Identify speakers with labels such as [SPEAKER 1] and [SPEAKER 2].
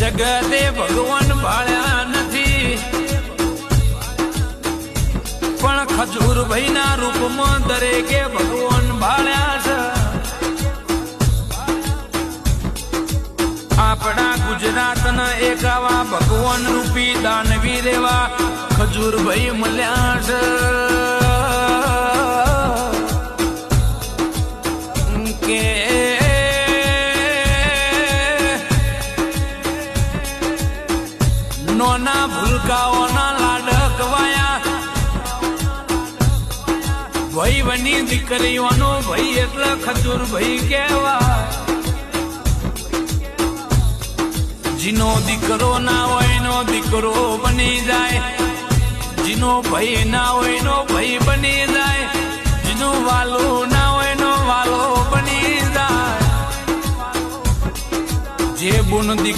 [SPEAKER 1] જગતે ભગવાન ભાળ્યા નથી. પણ ખજૂરભાઈ ના રૂપમાં દરેકે ભગવાન ભાળ્યા છે. આપણા ગુજરાતના એક આવા ભગવાન રૂપી દાનવી રેવા ખજૂર ભાઈ મળ્યા નોના ભૂલકાઓના લાડકવાયા ભાઈ બની દીકરીઓનો ભાઈ એટલે ખજૂર ભાઈ કહેવા જીનો દીકરો ના હોય નો દીકરો બની જાય. જીનો ભાઈ ના હોય નો ભાઈ બની જાય. જીનો વાલો ના હોય નો વાલો બની જાય. જે બુન દીક